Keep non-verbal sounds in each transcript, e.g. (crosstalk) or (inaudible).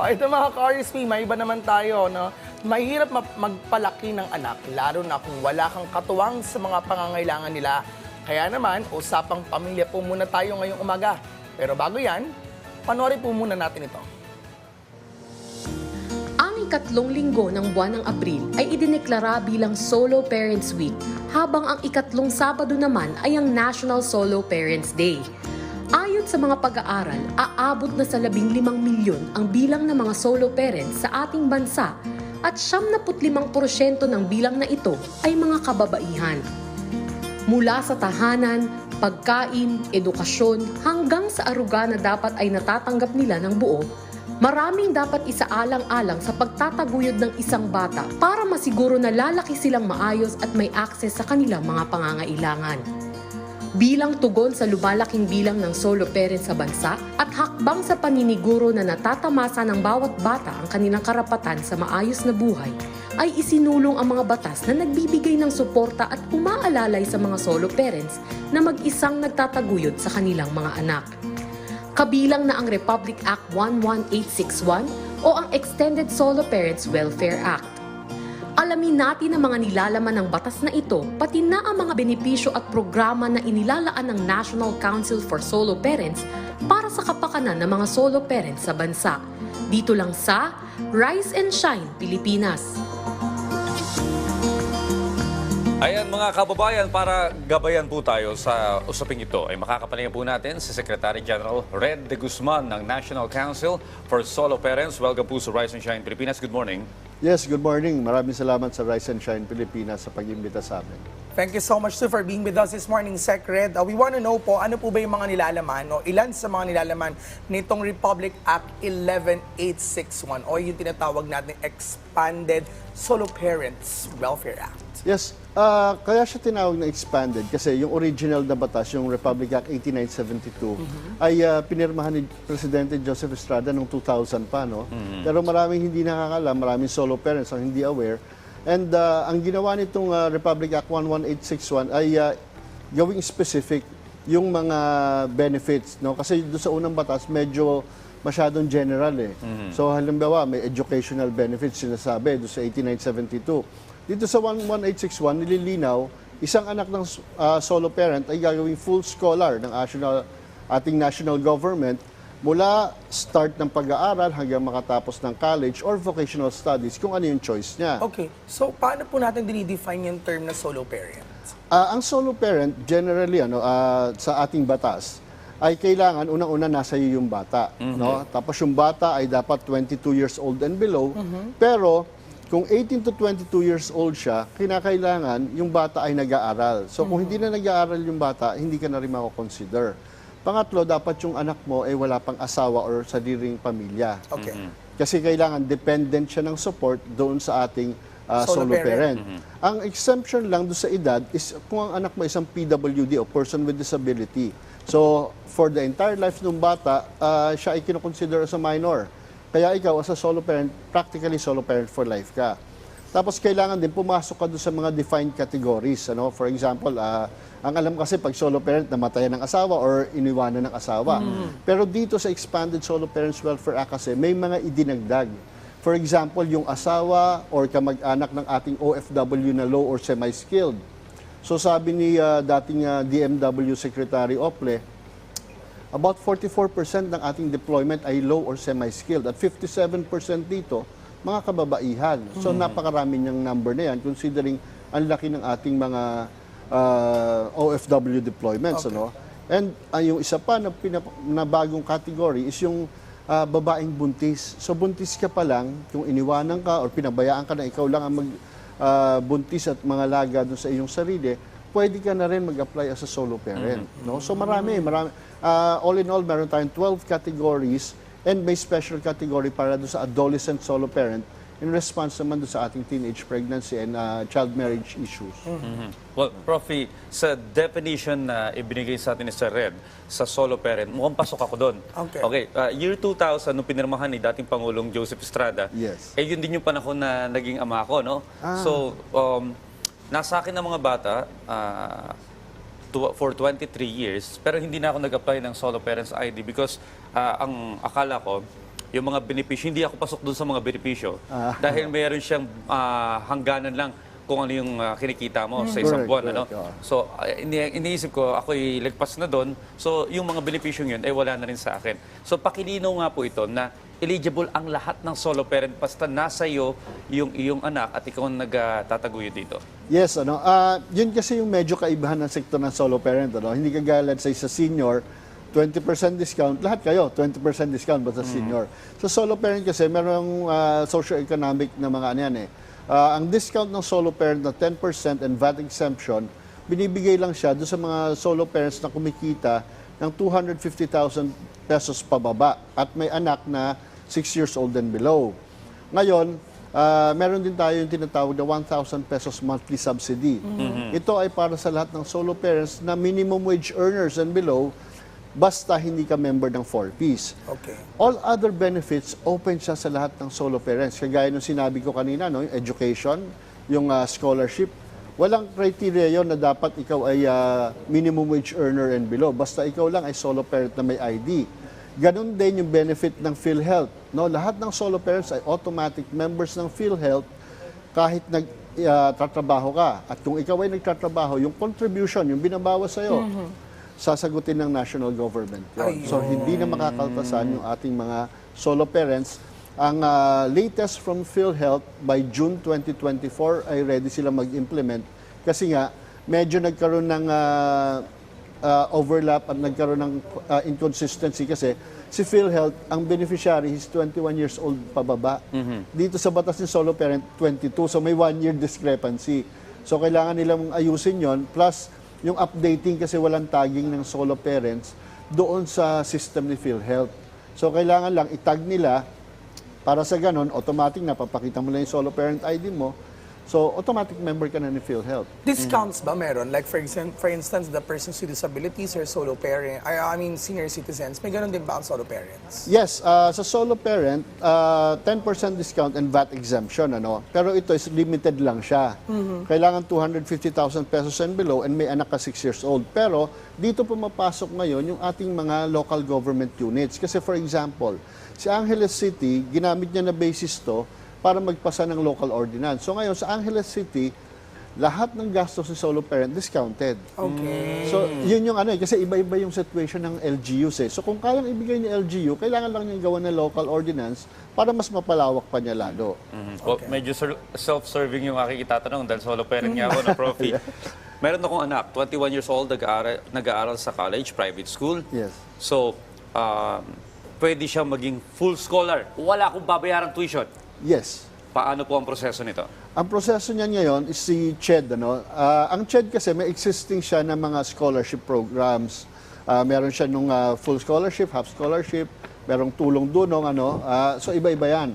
Ah, ito mga ka-RSP, may iba naman tayo, no? Mahirap ma- magpalaki ng anak, lalo na kung wala kang katuwang sa mga pangangailangan nila. Kaya naman, usapang pamilya po muna tayo ngayong umaga. Pero bago yan, panoorin po muna natin ito. Ang ikatlong linggo ng buwan ng Abril ay idineklara bilang Solo Parents Week, habang ang ikatlong Sabado naman ay ang National Solo Parents Day. Ayon sa mga pag-aaral, aabot na sa 15 milyon ang bilang ng mga solo parents sa ating bansa at 75% ng bilang na ito ay mga kababaihan. Mula sa tahanan, pagkain, edukasyon, hanggang sa aruga na dapat ay natatanggap nila ng buo, maraming dapat isaalang-alang sa pagtataguyod ng isang bata para masiguro na lalaki silang maayos at may akses sa kanilang mga pangangailangan. Bilang tugon sa lumalaking bilang ng solo parents sa bansa at hakbang sa paniniguro na natatamasa ng bawat bata ang kanilang karapatan sa maayos na buhay, ay isinulong ang mga batas na nagbibigay ng suporta at umaalalay sa mga solo parents na mag-isang nagtataguyod sa kanilang mga anak. Kabilang na ang Republic Act 11861 o ang Extended Solo Parents Welfare Act. Alamin natin ang mga nilalaman ng batas na ito, pati na ang mga benepisyo at programa na inilalaan ng National Council for Solo Parents para sa kapakanan ng mga solo parents sa bansa. Dito lang sa Rise and Shine, Pilipinas. Ayan mga kababayan, para gabayan po tayo sa usaping ito, ay makakapalingan po natin si Secretary General Red de Guzman ng National Council for Solo Parents. Welcome po sa Rise and Shine Pilipinas. Good morning. Yes, good morning. Maraming salamat sa Rise and Shine Pilipinas sa pag-imbita sa amin. Thank you so much too for being with us this morning, Sec Red. Uh, we want to know po, ano po ba yung mga nilalaman, o ilan sa mga nilalaman nitong Republic Act 11861 o yung tinatawag natin Expanded Solo Parents Welfare Act. Yes, ah, kaya siya tinawag na expanded kasi yung original na batas, yung Republic Act 8972, ay ah, pinirmahan ni Presidente Joseph Estrada noong 2000 pa, no? Pero maraming hindi nakakalam, maraming solo parents ang hindi aware. And ah, ang ginawa nitong ah, Republic Act 11861 ay ah, gawing specific yung mga benefits, no? Kasi doon sa unang batas, medyo masyadong general eh. So halimbawa, may educational benefits sinasabi doon sa 8972. Dito sa 11861, nililinaw, isang anak ng ah, solo parent ay gagawing full scholar ng national, ating national government mula start ng pag-aaral hanggang makatapos ng college or vocational studies kung ano yung choice niya. Okay, so paano po natin dinidefine yung term na solo parent? Ah, ang solo parent, generally, ano, ah, sa ating batas, ay kailangan unang-una nasa iyo yung bata. No? Tapos yung bata ay dapat 22 years old and below. Pero kung 18 to 22 years old siya, kinakailangan yung bata ay nag-aaral. So kung hindi na nag-aaral yung bata, hindi ka na rin mako-consider. Pangatlo, dapat yung anak mo ay wala pang asawa or sariling pamilya. Okay. Kasi kailangan dependent siya ng support doon sa ating uh, Solo solo, parent. parent. Ang exemption lang doon sa edad is kung ang anak mo isang PWD o person with disability. So, for the entire life ng bata, uh, siya ay kinoconsider as a minor. Kaya ikaw, as a solo parent, practically solo parent for life ka. Tapos kailangan din pumasok ka doon sa mga defined categories. Ano? For example, ah, ang alam kasi pag solo parent, namatayan ng asawa or iniwanan ng asawa. Pero dito sa Expanded Solo Parents Welfare Act kasi, may mga idinagdag. For example, yung asawa or kamag-anak ng ating OFW na low or semi-skilled. So sabi ni ah, dating ah, DMW Secretary Ople, about 44% ng ating deployment ay low or semi-skilled at 57% dito mga kababaihan. So napakarami niyang number na yan considering ang laki ng ating mga ah, OFW deployments. Ano? And ah, yung isa pa na, pinap- na bagong category is yung ah, babaeng buntis. So buntis ka pa lang, kung iniwanan ka or pinabayaan ka na ikaw lang ang mag ah, buntis at mga laga dun sa iyong sarili, pwede ka na rin mag-apply as a solo parent. No? So marami, marami. Ah, all in all, meron tayong 12 categories and may special category para doon sa adolescent solo parent in response naman doon sa ating teenage pregnancy and ah, child marriage issues. Well, Profi, sa definition na ibinigay sa atin ni Sir Red sa solo parent, mukhang pasok ako doon. Okay. Okay, uh, year 2000, nung pinirmahan ni dating Pangulong Joseph Estrada, Yes. eh yun din yung panahon na naging ama ko, no? So, um, nasa akin ng mga bata, tw- for 23 years, pero hindi na ako nag-apply ng solo parents ID because ah, ang akala ko, yung mga benepisyo. Hindi ako pasok doon sa mga benepisyo. Ah. dahil mayroon siyang ah, hangganan lang kung ano yung ah, kinikita mo sa isang Correct, buwan. Ano? correct, oo. So, ah, ini- iniisip ko, ako'y lagpas na doon. So, yung mga benepisyo yun, ay wala na rin sa akin. So, pakilinaw nga po ito na eligible ang lahat ng solo parent basta nasa iyo yung iyong anak at ikaw ang nagtataguyod dito. Yes, ano, ah yun kasi yung medyo kaibahan ng sektor ng solo parent. Ano? Hindi kagaya, let's say, sa senior, 20% discount, lahat kayo, 20% discount basta senior. Sa solo parent kasi, merong ah, socio-economic na mga ano yan eh. Ah, ang discount ng solo parent na 10% and VAT exemption, binibigay lang siya doon sa mga solo parents na kumikita ng 250,000 pesos pababa at may anak na 6 years old and below. Ngayon, ah, meron din tayo yung tinatawag na 1,000 pesos monthly subsidy. Ito ay para sa lahat ng solo parents na minimum wage earners and below basta hindi ka member ng 4Ps. Okay. All other benefits open siya sa lahat ng solo parents. Kagaya nung sinabi ko kanina, no, yung education, yung ah, scholarship, walang criteria yon na dapat ikaw ay ah, minimum wage earner and below. Basta ikaw lang ay solo parent na may ID. Ganon din yung benefit ng PhilHealth. No? Lahat ng solo parents ay automatic members ng PhilHealth kahit nagtatrabaho ka. At kung ikaw ay nagtatrabaho, yung contribution, yung binabawas sa'yo, sasagutin ng national government. Yun. So hindi na makakaltasan yung ating mga solo parents. Ang ah, latest from PhilHealth by June 2024 ay ready sila mag-implement kasi nga medyo nagkaroon ng ah, ah, overlap at nagkaroon ng ah, inconsistency kasi si PhilHealth, ang beneficiary is 21 years old pababa. Dito sa batas ni solo parent, 22. So may one year discrepancy. So kailangan nilang ayusin yon plus yung updating kasi walang tagging ng solo parents doon sa system ni PhilHealth. So kailangan lang itag nila para sa ganon, automatic na papakita mo lang yung solo parent ID mo. So automatic member ka na ni PhilHealth. Discounts ba meron? Like for example, for instance, the persons with disabilities or solo parent, I, I mean senior citizens, may ganun din ba ang solo parents? Yes, uh, sa solo parent, uh, 10% discount and VAT exemption. Ano? Pero ito is limited lang siya. Kailangan 250,000 pesos and below and may anak ka 6 years old. Pero dito pumapasok ngayon yung ating mga local government units. Kasi for example, si Angeles City, ginamit niya na basis to para magpasa ng local ordinance. So ngayon sa Angeles City, lahat ng gastos ng solo parent discounted. Okay. So, yun yung ano eh, kasi iba-iba yung situation ng LGUs eh. So, kung kayang ibigay ni LGU, kailangan lang niyang gawa ng local ordinance para mas mapalawak pa niya lalo. Mhm. O, medyo ser- self-serving yung aking itatanong dahil solo parent nga ako na profi. (laughs) Meron akong anak, 21 years old, nag-aaral, nag-aaral sa college, private school. Yes. So, um, pwede siya maging full scholar. Wala akong babayaran tuition. Yes. Paano po ang proseso nito? Ang proseso niya ngayon is si CHED. Ano? Ah, ang CHED kasi may existing siya ng mga scholarship programs. Ah, meron siya nung ah, full scholarship, half scholarship, merong tulong dunong. Ano? Ah, so iba-iba yan.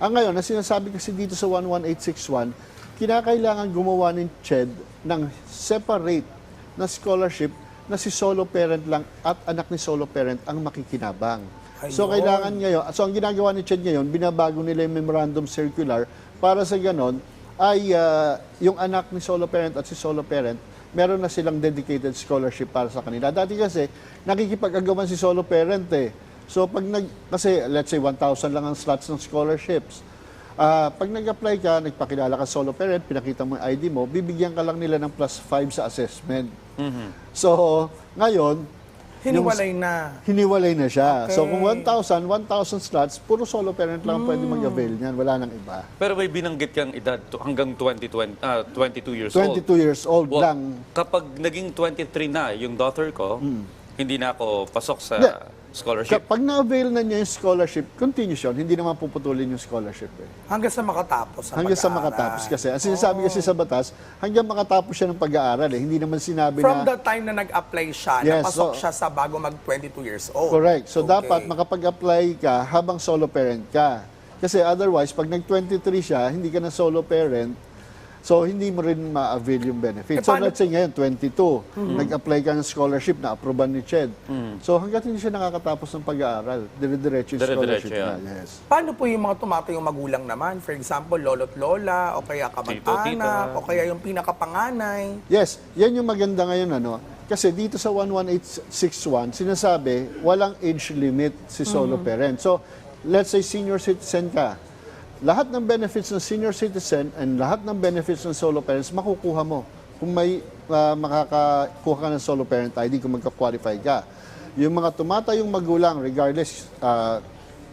Ang ngayon, na sinasabi kasi dito sa 11861, kinakailangan gumawa ng CHED ng separate na scholarship na si solo parent lang at anak ni solo parent ang makikinabang. So kailangan ngayon, so ang ginagawa ni Chad ngayon, binabago nila yung memorandum circular para sa ganon ay ah, yung anak ni solo parent at si solo parent, meron na silang dedicated scholarship para sa kanila. Dati kasi, nakikipag-agawan si solo parent eh. So pag nag, kasi let's say 1,000 lang ang slots ng scholarships. Ah, pag nag-apply ka, nagpakilala ka solo parent, pinakita mo yung ID mo, bibigyan ka lang nila ng plus 5 sa assessment. So, ngayon, Hiniwalay na. hiniwalay na siya. So Okay. kung 1,000, 1,000 slots, puro solo parent lang pwede mag-avail niyan. Wala nang iba. Pero may binanggit kang edad to- hanggang 20, 20, ah, 22 years old. 22 years old Well, lang. Kapag naging 23 na yung daughter ko, hindi na ako pasok sa Yeah. Scholarship. Kapag na-avail na niya yung scholarship, continuous yun. Hindi naman puputulin yung scholarship. Eh. Hanggang sa makatapos. ang Hanggang sa pag-aaral. makatapos kasi. Ang sinasabi kasi sa batas, hanggang makatapos siya ng pag-aaral. Eh. Hindi naman sinabi From na... the time na nag-apply siya, Yes, napasok so- siya sa bago mag-22 years old. Correct. So Okay. dapat makapag-apply ka habang solo parent ka. Kasi otherwise, pag nag-23 siya, hindi ka na solo parent, so hindi mo rin ma-avail yung benefit. Eh, so paano- let's say ngayon, 22, nag-apply ka ng scholarship na aproban ni CHED. So hanggat hindi siya nakakatapos ng pag-aaral, dire-diretso yung scholarship niya. Yes. Paano po yung mga tumatayong magulang naman? For example, lolo't lola, o kaya kamag-anak, o kaya yung pinakapanganay. Yes, yan yung maganda ngayon ano. Kasi dito sa 11861, sinasabi, walang age limit si solo parent. So, let's say senior citizen ka, lahat ng benefits ng senior citizen and lahat ng benefits ng solo parents, makukuha mo. Kung may ah, makakakuha ka ng solo parent ID, kung magka-qualify ka. Yung mga tumatayong magulang, regardless, ah,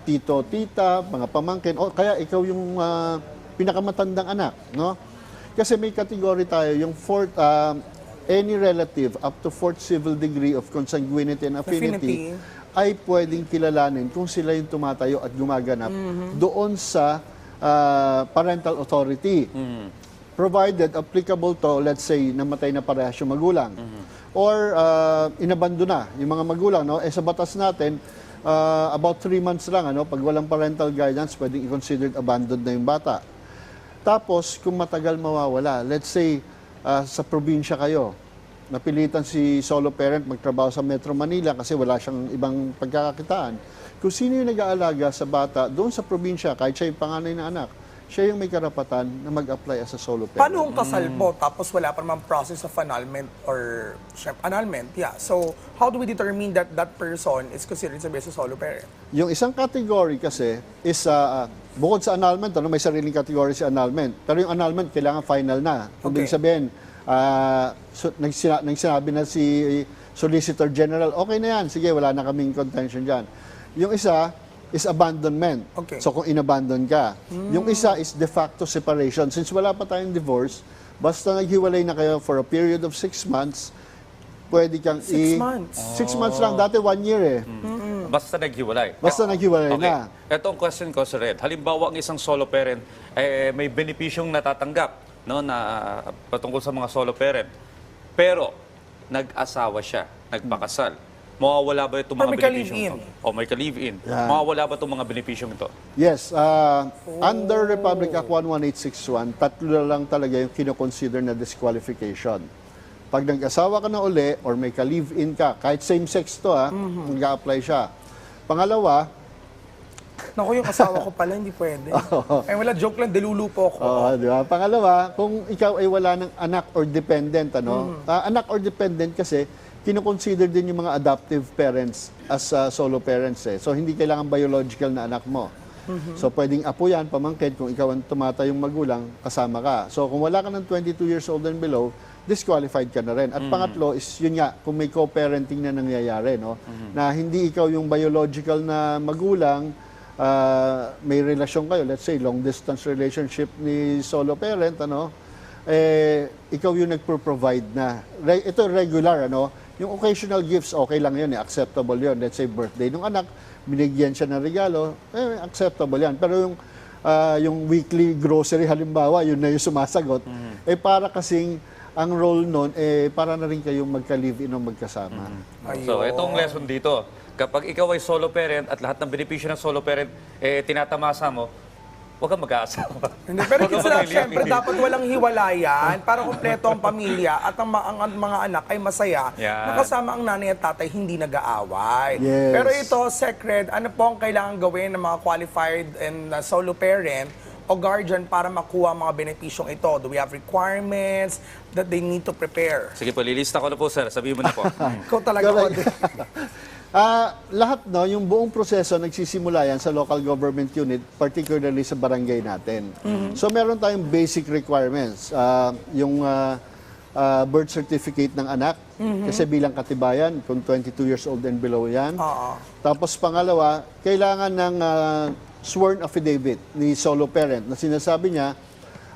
tito, tita, mga pamangkin, o kaya ikaw yung ah, pinakamatandang anak, no? Kasi may category tayo, yung fourth, ah, any relative up to fourth civil degree of consanguinity and affinity, Affinity. ay pwedeng kilalanin kung sila yung tumatayo at gumaganap doon sa ah, parental authority. Provided applicable to, let's say, namatay na parehas yung magulang. Or uh, inabando na yung mga magulang. No? Eh, sa batas natin, ah, about three months lang, ano, pag walang parental guidance, pwedeng i-considered abandoned na yung bata. Tapos, kung matagal mawawala, let's say, ah, sa probinsya kayo, napilitan si solo parent magtrabaho sa Metro Manila kasi wala siyang ibang pagkakakitaan. Kung sino yung nag-aalaga sa bata doon sa probinsya, kahit siya yung panganay na anak, siya yung may karapatan na mag-apply as a solo parent. Paano kung kasal po, tapos wala pa naman process of annulment or syem- annulment? Yeah. So, how do we determine that that person is considered to be a solo parent? Yung isang category kasi is, ah, bukod sa annulment, ano, may sariling category si annulment. Pero yung annulment, kailangan final na. Kung Okay. okay. sabihin, ah, so, nagsina, nagsinabi na si Solicitor General, okay na yan, sige, wala na kaming contention dyan. Yung isa is abandonment. Okay. So kung inabandon ka. Yung isa is de facto separation. Since wala pa tayong divorce, basta naghiwalay na kayo for a period of six months, pwede kang Six i- months? Six months lang. Dati one year eh. Basta naghiwalay. Basta naghiwalay Okay. na. Ito ang question ko, Sir Red. Halimbawa, ang isang solo parent, eh, may benepisyong natatanggap no, na patungkol sa mga solo parent. Pero, nag-asawa siya, nagpakasal. Mawawala ba itong Or mga may benepisyong ka-live-in. ito? O may ka-live-in. Yeah. Mawawala ba itong mga benepisyong ito? Yes, uh, under Republic Act 11861, tatlo na lang talaga yung kinoconsider na disqualification. Pag nag-asawa ka na uli or may ka-live-in ka, kahit same-sex to ha, mag-a-apply siya. Pangalawa, Naku, yung asawa ko pala, hindi pwede. (laughs) Ay, wala, joke lang, delulu po ako. Oo, di ba? Pangalawa, kung ikaw ay wala ng anak or dependent, ano? Ah, anak or dependent kasi kino-consider din yung mga adoptive parents as ah, solo parents eh. So hindi kailangan biological na anak mo. So pwedeng apo yan, pamangkin, kung ikaw ang tumatayong magulang, kasama ka. So kung wala ka ng 22 years old and below, disqualified ka na rin. At pangatlo is yun nga, kung may co-parenting na nangyayari, no? Na hindi ikaw yung biological na magulang, ah, may relasyon kayo, let's say long distance relationship ni solo parent, ano, eh, ikaw yung nagpo-provide na. Re- ito regular, ano, yung occasional gifts, okay lang yun, eh, acceptable yun. Let's say birthday ng anak, binigyan siya ng regalo, eh, acceptable yan. Pero yung, ah, yung weekly grocery, halimbawa, yun na yung sumasagot, eh para kasing ang role nun, eh, para na rin kayong magka-live-in o magkasama. So, Ayun. itong lesson dito, kapag ikaw ay solo parent at lahat ng benepisyo ng solo parent, eh, tinatamasa mo, huwag kang mag-aasawa. Hindi, pero Huwag kang syempre dapat walang hiwalayan para kumpleto ang pamilya at ang, ma- ang, ang mga anak ay masaya Yan. nakasama ang nanay at tatay hindi nag-aaway. Yes. Pero ito, Secret, ano po ang kailangan gawin ng mga qualified and uh, solo parent o guardian para makuha ang mga benepisyong ito? Do we have requirements that they need to prepare? Sige po, lilista ko na po, sir. Sabihin mo na po. (laughs) Ikaw talaga, Correct. Audrey. (laughs) Ah, lahat no, yung buong proseso nagsisimula yan sa local government unit, particularly sa barangay natin. So meron tayong basic requirements. Ah, yung ah, ah, birth certificate ng anak, kasi bilang katibayan, kung 22 years old and below yan. Oo. Tapos pangalawa, kailangan ng ah, sworn affidavit ni solo parent na sinasabi niya,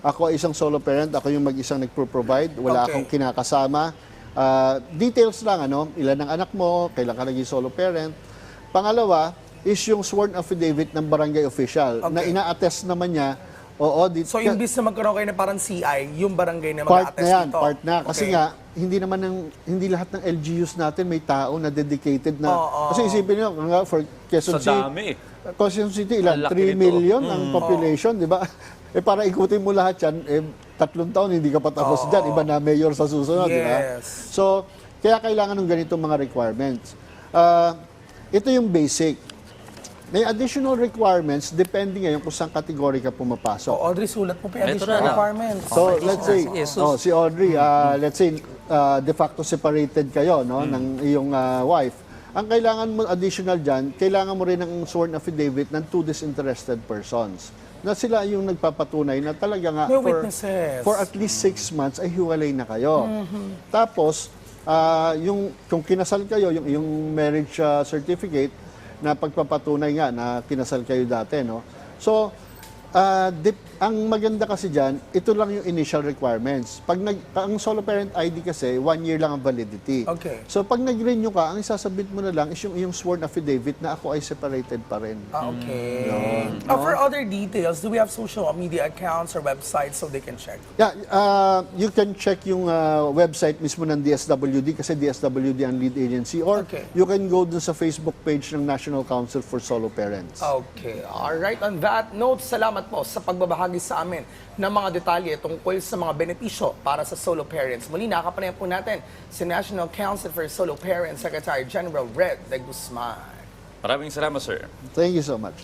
ako ay isang solo parent, ako yung mag-isang nagpro-provide, wala Okay. akong kinakasama. Ah, details lang, ano, ilan ang anak mo, kailan ka naging solo parent. Pangalawa, is yung sworn affidavit ng barangay official na Okay. ina-attest naman niya, oo, di, So, imbis na magkaroon kayo ng parang CI, yung barangay na part na mag-attest yan, dito. part na. Kasi Okay. nga, hindi naman ng, hindi lahat ng LGUs natin may tao na dedicated na. Oo. Kasi isipin nga for Quezon Sa City, dami. Quezon City, ilan? Ang laki 3 nito. million ang population, di ba? (laughs) Eh para ikutin mo lahat yan, eh, tatlong taon hindi ka pa tapos dyan. Iba na mayor sa susunod, di ba? Yes. So, kaya kailangan ng ganitong mga requirements. Ah, ito yung basic. May additional requirements depending ngayon kung saan kategory ka pumapasok. So, Audrey, sulat mo pa yung Ito additional na lang. requirements. So, let's say, Sige, sus. oh, si Audrey, ah, let's say, ah, de facto separated kayo, no, ng iyong ah, wife. Ang kailangan mo additional dyan, kailangan mo rin ng sworn affidavit ng two disinterested persons na sila yung nagpapatunay na talaga nga May for, witnesses. for at least six months ay hiwalay na kayo. Mm-hmm. Tapos, ah, yung, kung kinasal kayo, yung, yung marriage ah, certificate na pagpapatunay nga na kinasal kayo dati, no? So, ah, dip- ang maganda kasi dyan, ito lang yung initial requirements. Pag nag, ang solo parent ID kasi, one year lang ang validity. Okay. So, pag nag-renew ka, ang isasabit mo na lang is yung, yung sworn affidavit na ako ay separated pa rin. Ah, Okay. Uh, for other details, do we have social media accounts or websites so they can check? Yeah, uh, you can check yung uh, website mismo ng DSWD kasi DSWD ang lead agency or Okay. you can go dun sa Facebook page ng National Council for Solo Parents. Okay. Alright. On that note, salamat po sa pagbabahagi sa amin ng mga detalye tungkol sa mga benepisyo para sa solo parents. Muli, nakapanayan po natin si National Council for Solo Parents Secretary General Red de Guzman. Maraming salamat, sir. Thank you so much.